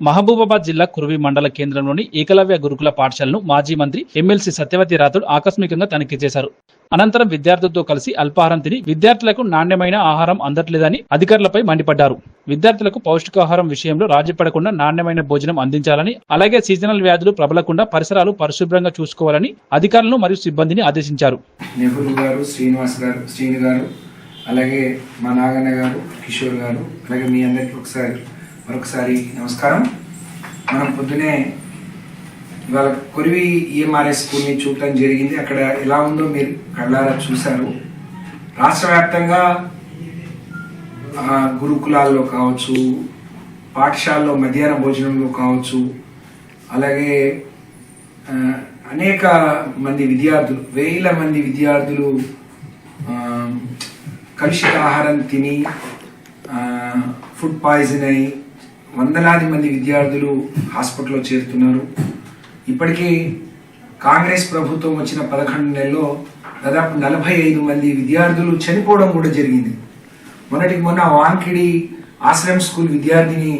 మహబూబాబాద్ జిల్లా కురువి మండల కేంద్రంలోని ఏకలవ్య గురుకుల పాఠశాలను మాజీ మంత్రి ఎమ్మెల్సీ సత్యవతి రాథోడ్ ఆకస్మికంగా తనిఖీ చేశారు. అనంతరం విద్యార్థులతో కలిసి అల్పాహారం తిని విద్యార్థులకు నాణ్యమైన ఆహారం అందట్లేదని అధికారులపై మండిపడ్డారు. విద్యార్థులకు పౌష్టికాహారం విషయంలో రాజీ పడకుండా నాణ్యమైన భోజనం అందించాలని అలాగే సీజనల్ వ్యాధులు ప్రబలకుండా పరిసరాలు పరిశుభ్రంగా చూసుకోవాలని అధికారులను మరియు సిబ్బందిని ఆదేశించారు. నెహ్రూ గారు శ్రీనివాస్ గారు శ్రీను గారు అలాగే మా నాగన్న గారు కిషోర్ గారు అలాగే మీ అందరికీ ఒకసారి మరొకసారి నమస్కారం. మనం పొద్దునే ఇవాళ కొరివి ఈఎంఆర్ఎస్ స్కూల్ని చూడటం జరిగింది. అక్కడ ఎలా ఉందో మీరు కళ్ళారా చూశారు. రాష్ట్ర వ్యాప్తంగా గురుకులాల్లో కావచ్చు పాఠశాలలో మధ్యాహ్న భోజనంలో కావచ్చు అలాగే అనేక మంది విద్యార్థులు వేల మంది విద్యార్థులు కలుషిత ఆహారం తిని ఫుడ్ పాయిజన్ అయి వందలాది మంది విద్యార్థులు హాస్పిటల్లో చేరుతున్నారు. ఇప్పటికీ కాంగ్రెస్ ప్రభుత్వం వచ్చిన పదకొండు నెలల్లో దాదాపు నలభై ఐదు మంది విద్యార్థులు చనిపోవడం కూడా జరిగింది. మొన్నటికి మొన్న వాంకిడి ఆశ్రమ్ స్కూల్ విద్యార్థిని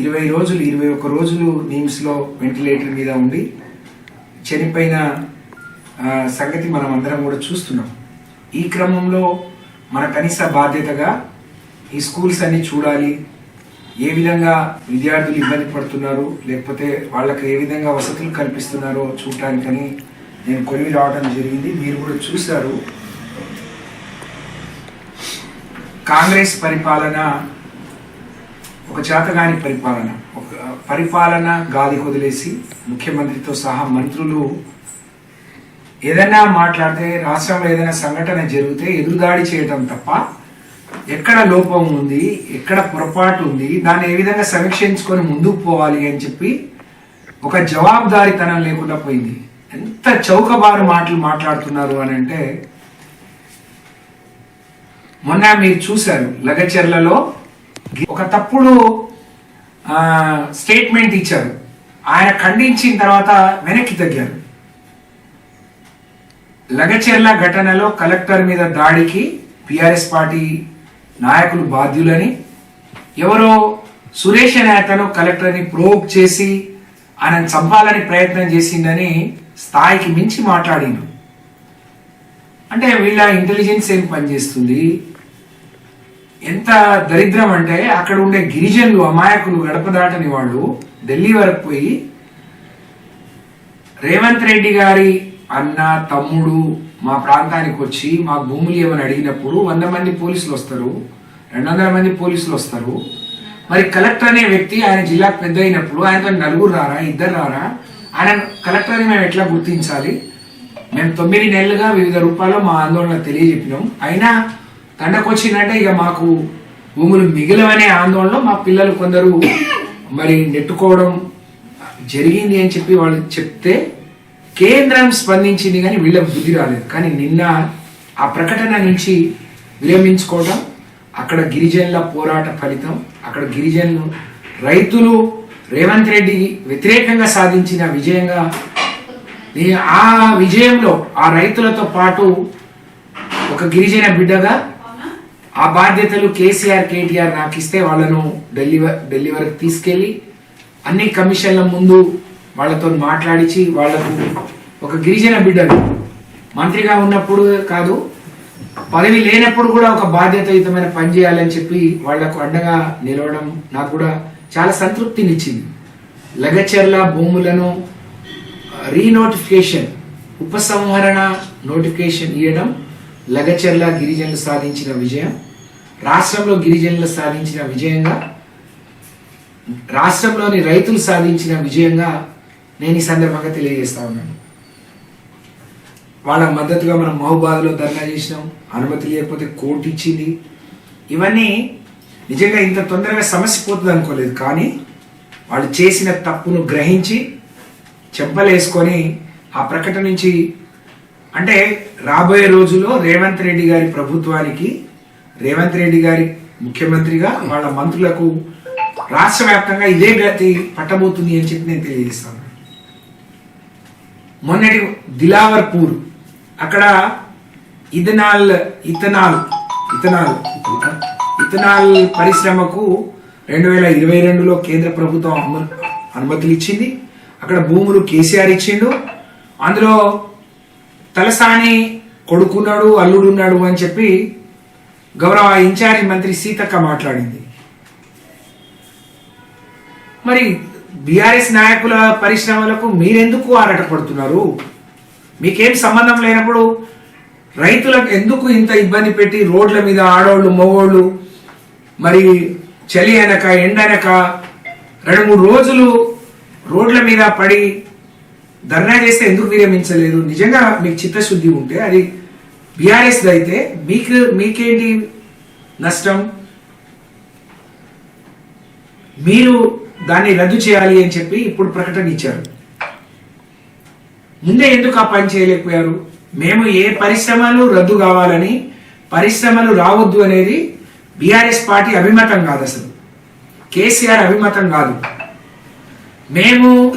ఇరవై రోజులు ఇరవై ఒక్క రోజులు నిమ్స్లో వెంటిలేటర్ మీద ఉండి చనిపోయిన సంగతి మనం అందరం కూడా చూస్తున్నాం. ఈ క్రమంలో మన కనీస బాధ్యతగా ఈ స్కూల్స్ అన్ని చూడాలి. ఏ విధంగా విద్యార్థులు ఇబ్బంది పడుతున్నారు లేకపోతే వాళ్ళకి ఏ విధంగా వసతులు కల్పిస్తున్నారో చూడటానికని నేను కొలివి రావడం జరిగింది. మీరు కూడా చూశారు. కాంగ్రెస్ పరిపాలన ఒక చేతగాని పరిపాలన. ఒక పరిపాలన గాలి వదిలేసి ముఖ్యమంత్రితో సహా మంత్రులు ఏదైనా మాట్లాడితే రాష్ట్రంలో ఏదైనా సంఘటన జరిగితే ఎదురుదాడి చేయటం తప్ప ఎక్కడ లోపం ఉంది ఎక్కడ పొరపాటు ఉంది దాన్ని ఏ విధంగా సమీక్షించుకొని ముందుకు పోవాలి అని చెప్పి ఒక జవాబుదారీతనం లేకుండా పోయింది. ఎంత చౌకబారు మాటలు మాట్లాడుతున్నారు అని అంటే మొన్న మీరు చూశారు లగచెర్లలో ఒక తప్పుడు స్టేట్మెంట్ ఇచ్చారు. ఆయన ఖండించిన తర్వాత వెనక్కి తగ్గారు. లగచెర్ల ఘటనలో కలెక్టర్ మీద దాడికి పిఆర్ఎస్ పార్టీ నాయకులు బాధ్యులని ఎవరో సురేష్ అనే అతను కలెక్టర్ని ప్రోక్ చేసి ఆయన చంపాలని ప్రయత్నం చేసిందని స్థాయికి మించి మాట్లాడిండు. అంటే వీళ్ళ ఇంటెలిజెన్స్ ఏం పనిచేస్తుంది? ఎంత దరిద్రం అంటే అక్కడ ఉండే గిరిజనులు అమాయకులు గడప దాటని వాళ్ళు ఢిల్లీ వరకు పోయి రేవంత్ రెడ్డి గారి అన్న తమ్ముడు మా ప్రాంతానికి వచ్చి మా భూములు ఏమని అడిగినప్పుడు వంద మంది పోలీసులు వస్తారు రెండు వందల మంది పోలీసులు వస్తారు. మరి కలెక్టర్ అనే వ్యక్తి ఆయన జిల్లాకు పెద్ద అయినప్పుడు ఆయనతో నలుగురు రారా ఇద్దరు రారా? ఆయన కలెక్టర్ అని మేము ఎట్లా గుర్తించాలి? మేము తొమ్మిది నెలలుగా వివిధ రూపాల్లో మా ఆందోళన తెలియజెప్పినాం. అయినా తండకొచ్చిందంటే ఇక మాకు భూములు మిగిలవనే ఆందోళనలో మా పిల్లలు కొందరు మరి నెట్టుకోవడం జరిగింది అని చెప్పి వాళ్ళు చెప్తే కేంద్రం స్పందించింది కానీ వీళ్ళకి బుద్ధి రాలేదు. కానీ నిన్న ఆ ప్రకటన నుంచి విరమించుకోవడం అక్కడ గిరిజనుల పోరాట ఫలితం అక్కడ గిరిజనులు రైతులు రేవంత్ రెడ్డి వ్యతిరేకంగా సాధించిన విజయంగా ఆ విజయంలో ఆ రైతులతో పాటు ఒక గిరిజన బిడ్డగా ఆ బాధ్యతలు కేసీఆర్ కేటీఆర్ నాకు ఇస్తే వాళ్ళను ఢిల్లీ ఢిల్లీ వరకు తీసుకెళ్ళి అన్ని కమిషన్ల ముందు వాళ్ళతో మాట్లాడించి వాళ్ళకు ఒక గిరిజన బిడ్డను మంత్రిగా ఉన్నప్పుడు కాదు పదవి లేనప్పుడు కూడా ఒక బాధ్యతయుతమైన పని చేయాలని చెప్పి వాళ్ళకు అండగా నిలవడం నాకు కూడా చాలా సంతృప్తినిచ్చింది. లగచర్ల భూములను రీనోటిఫికేషన్ ఉపసంహరణ నోటిఫికేషన్ ఇవ్వడం లగచెర్ల గిరిజనులు సాధించిన విజయం రాష్ట్రంలో గిరిజనులు సాధించిన విజయంగా రాష్ట్రంలోని రైతులు సాధించిన విజయంగా నేను ఈ సందర్భంగా తెలియజేస్తా ఉన్నాను. వాళ్ళ మద్దతుగా మనం మహబాద్లో ధర్నా చేసినాం. అనుమతి లేకపోతే కోర్టు ఇచ్చింది. ఇవన్నీ నిజంగా ఇంత తొందరగా సమస్య పోతుంది అనుకోలేదు. కానీ వాళ్ళు చేసిన తప్పును గ్రహించి చెంపలేసుకొని ఆ ప్రకటన నుంచి అంటే రాబోయే రోజుల్లో రేవంత్ రెడ్డి గారి ప్రభుత్వానికి రేవంత్ రెడ్డి గారి ముఖ్యమంత్రిగా వాళ్ళ మంత్రులకు రాష్ట్ర వ్యాప్తంగా ఇదే గతి పట్టబోతుంది అని చెప్పి నేను తెలియజేస్తాను. మొన్నటి దిలావర్పూర్. అక్కడ ఇథనాల్ ఇథనాల్ ఇథనాల్ ఇథనాల్ పరిశ్రమకు రెండు వేల ఇరవై రెండులో కేంద్ర ప్రభుత్వం అనుమతులు ఇచ్చింది అక్కడ భూములు కేసీఆర్ ఇచ్చిండు. అందులో తలసాని కొడుకున్నాడు అల్లుడున్నాడు అని చెప్పి గౌరవ ఇన్ఛార్జ్ మంత్రి సీతక్క మాట్లాడింది. మరి బీఆర్ఎస్ నాయకుల పరిశ్రమలకు మీరెందుకు ఆరాటపడుతున్నారు? మీకేం సంబంధం లేనప్పుడు రైతులకు ఎందుకు ఇంత ఇబ్బంది పెట్టి రోడ్ల మీద ఆడోళ్ళు మగోళ్ళు మరి చలి అనక ఎండ అనక రెండు మూడు రోజులు రోడ్ల మీద పడి ధర్నా చేస్తే ఎందుకు విరమించలేదు? నిజంగా మీకు చిత్తశుద్ధి ఉంటే అది బీఆర్ఎస్ అయితే మీకు మీకేంటి నష్టం? మీరు దాన్ని రద్దు చేయాలి అని చెప్పి ఇప్పుడు ప్రకటన ఇచ్చారు. ముందే ఎందుకు ఆ పని చేయలేకపోయారు? మేము ఏ పరిశ్రమలు రద్దు కావాలని పరిశ్రమలు రావద్దు అనేది బీఆర్ఎస్ పార్టీ అభిమతం కాదు అసలు. కేసీఆర్ అభిమతం కాదు. మేము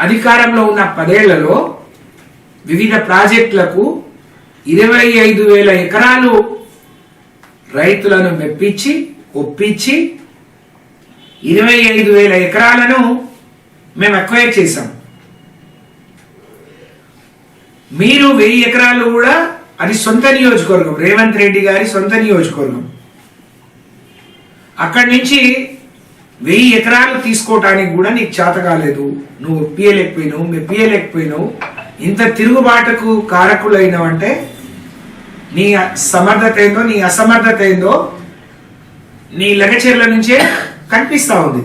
అధికారంలో ఉన్న పదేళ్ళలో వివిధ ప్రాజెక్టులకు ఇరవై ఐదు వేల ఎకరాలు రైతులను మెప్పించి ఒప్పించి ఇరవై ఐదు వేల ఎకరాలను మేము అక్వైర్ చేశాం. మీరు వెయ్యి ఎకరాలు కూడా అది సొంత నియోజకవర్గం. రేవంత్ రెడ్డి గారి సొంత నియోజకవర్గం. అక్కడి నుంచి వెయ్యి ఎకరాలు తీసుకోవటానికి కూడా నీకు చేత కాలేదు. నువ్వు పియలేకపోయినావు మేము పియలేకపోయినావు ఇంత తిరుగుబాటుకు కారకులైనవంటే నీ సమర్థత ఏందో నీ అసమర్థత ఏందో నీ లగచర్ల నుంచే కనిపిస్తా ఉంది